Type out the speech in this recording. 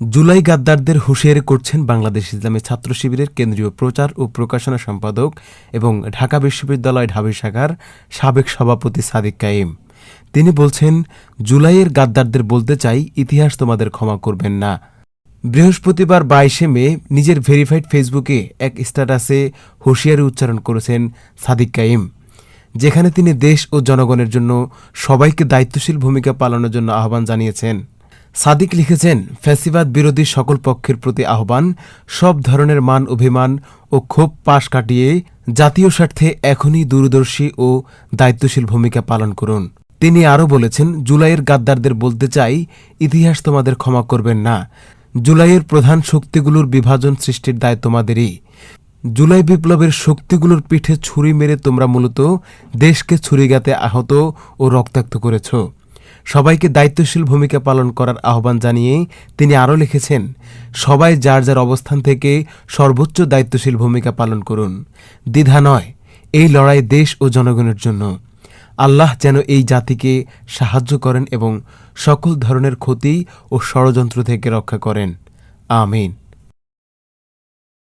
জুলাই গাদ্দারদের হুঁশিয়ারি করছেন বাংলাদেশ ইসলামী ছাত্র শিবিরের কেন্দ্রীয় প্রচার ও প্রকাশনা সম্পাদক এবং ঢাকা বিশ্ববিদ্যালয় ঢাবি শাখার সাবেক সভাপতি সাদিক কাইম তিনি বলছেন, জুলাইয়ের গাদ্দারদের বলতে চাই, ইতিহাস তোমাদের ক্ষমা করবেন না। বৃহস্পতিবার বাইশে মে নিজের ভেরিফাইড ফেসবুকে এক স্ট্যাটাসে হুঁশিয়ারি উচ্চারণ করেছেন সাদিক কাইম যেখানে তিনি দেশ ও জনগণের জন্য সবাইকে দায়িত্বশীল ভূমিকা পালনের জন্য আহ্বান জানিয়েছেন। সাদিক লিখেছেন, ফ্যাসিবাদ বিরোধী সকল পক্ষের প্রতি আহ্বান, সব ধরনের মান অভিমান ও ক্ষোভ পাশ কাটিয়ে জাতীয় স্বার্থে এখনই দূরদর্শী ও দায়িত্বশীল ভূমিকা পালন করুন। তিনি আরও বলেছেন, জুলাইয়ের গাদ্দারদের বলতে চাই, ইতিহাস তোমাদের ক্ষমা করবেন না। জুলাইয়ের প্রধান শক্তিগুলোর বিভাজন সৃষ্টির দায় তোমাদেরই। জুলাই বিপ্লবের শক্তিগুলোর পিঠে ছুরি মেরে তোমরা মূলত দেশকে ছুরিগাতে আহত ও রক্তাক্ত করেছ। সবাইকে দায়িত্বশীল ভূমিকা পালন করার আহ্বান জানিয়ে তিনি আরও লিখেছেন, সবাই যার যার অবস্থান থেকে সর্বোচ্চ দায়িত্বশীল ভূমিকা পালন করুন। দ্বিধা নয়, এই লড়াই দেশ ও জনগণের জন্য। আল্লাহ যেন এই জাতিকে সাহায্য করেন এবং সকল ধরনের ক্ষতি ও ষড়যন্ত্র থেকে রক্ষা করেন। আমিন।